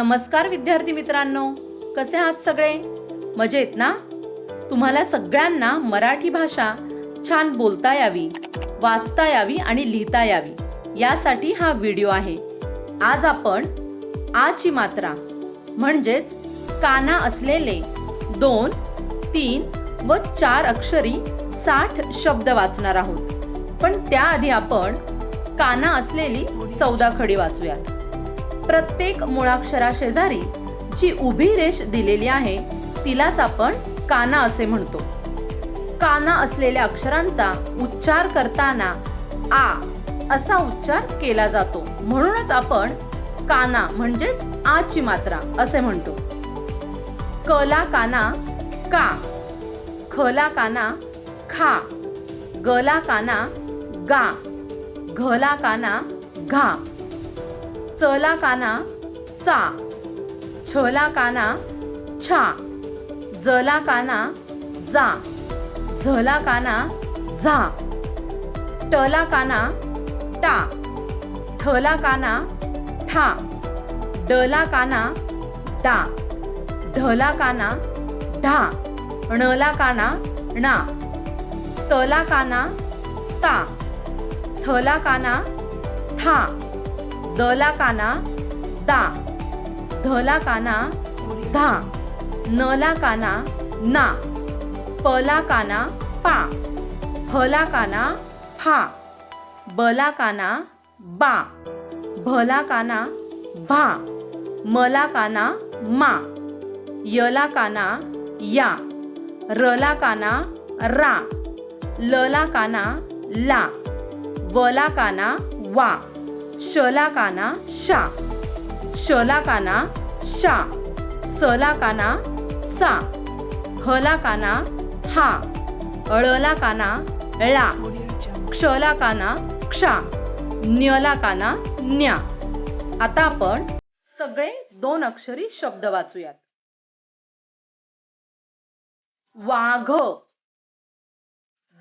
नमस्कार विद्यार्थी मित्रांनो. कसे आहात सगळे? मजेत ना? तुम्हाला सगळ्यांना मराठी भाषा छान बोलता यावी वाचता यावी आणि लिहिता यावी यासाठी हा व्हिडिओ आहे. आज आपण आची मात्रा म्हणजेच काना असलेले दोन तीन व चार अक्षरी साठ शब्द वाचणार आहोत. पण त्याआधी आपण काना असलेली चौदा खडी वाचूयात. प्रत्येक मुळाक्षरा शेजारी जी उभी रेष दिलेली आहे तिलाच आपण काना असे म्हणतो. काना असलेल्या अक्षरांचा उच्चार करताना आ असा उच्चार केला जातो. म्हणूनच आपण काना म्हणजेच आची मात्रा असे म्हणतो. कला काना का खला काना खा गला काना गा घला काना घा. चला काना चा. छला काना छा. जला काना जा. झला काना झा टला काना टा. थला काना ठा. डला काना डा ढला काना ढा. णला काना णा. तला काना ता. थला काना था. दला काना दा. धला काना धा. नला काना ना. पला काना पा. फला काना फा. बला काना बा. भला काना भा. मला काना मा. यला काना या. रला काना रा. लला काना ला. वला काना वा. शला काना शा. शला काना शा. सला काना सा. हला काना हा. अळला काना ळा. क्षला काना क्षा. न्यला काना न्या. आता आपण सगळे दोन अक्षरी शब्द वाचूयात. वाघ.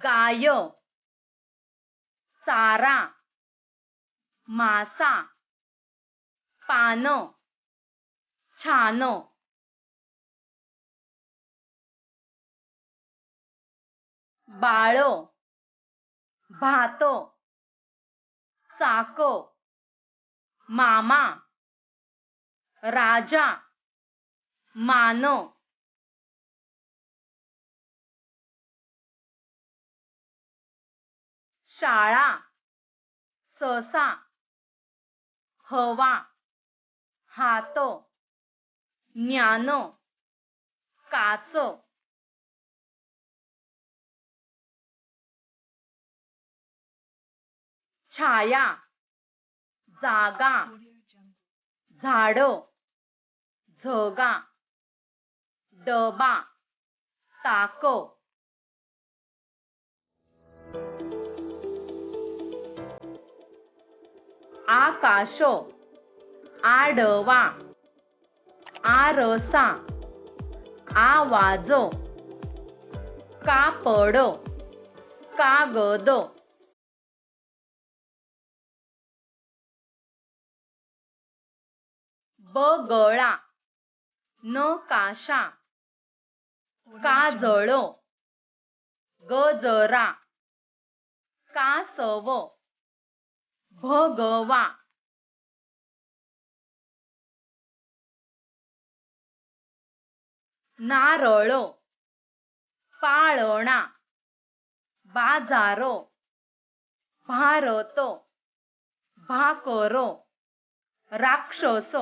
गाय. चारा. मासा पान छान. बाळ भात. चाक. मामा राजा मान. शाळा ससा हवा हात ज्ञान काच. छाया जागा झाड झगा डबा ताक आकाश आडवा आरसा आवाज कापड कागद. बगळा नकाशा काजळ गजरा कासव. भगवा. नारळ. पाळणा. बाजारो. भारत. भाकरो. राक्षस.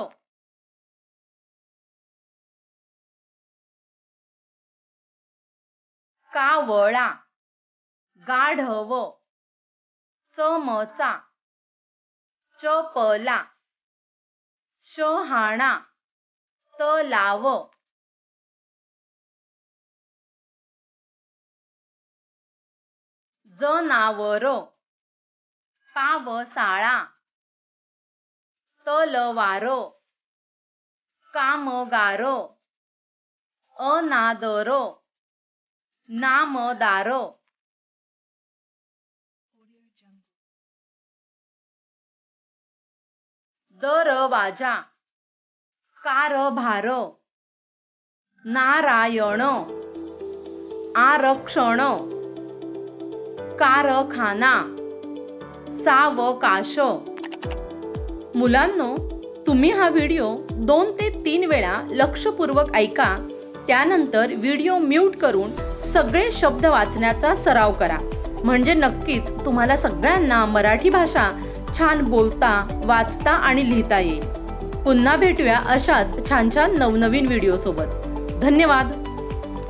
कावळा. गाढव. चमचा. चपला शहाणा तलाव. जनावर पावसाळा तलवारो कामगारो अनादरो नामदारो. दरवाजा कारभार नारायण आरक्षण कारखाना सावकाश. मुलांनो तुम्ही हा व्हिडिओ दोन ते तीन वेळा लक्षपूर्वक ऐका त्यानंतर व्हिडिओ म्यूट करून सगळे शब्द वाचण्याचा सराव करा. म्हणजे नक्कीच तुम्हाला सगळ्यांना मराठी भाषा छान बोलता वाचता आणि लिहिता येईल. पुन्हा भेटूया अशाच छान छान नवनवीन व्हिडिओसोबत. धन्यवाद.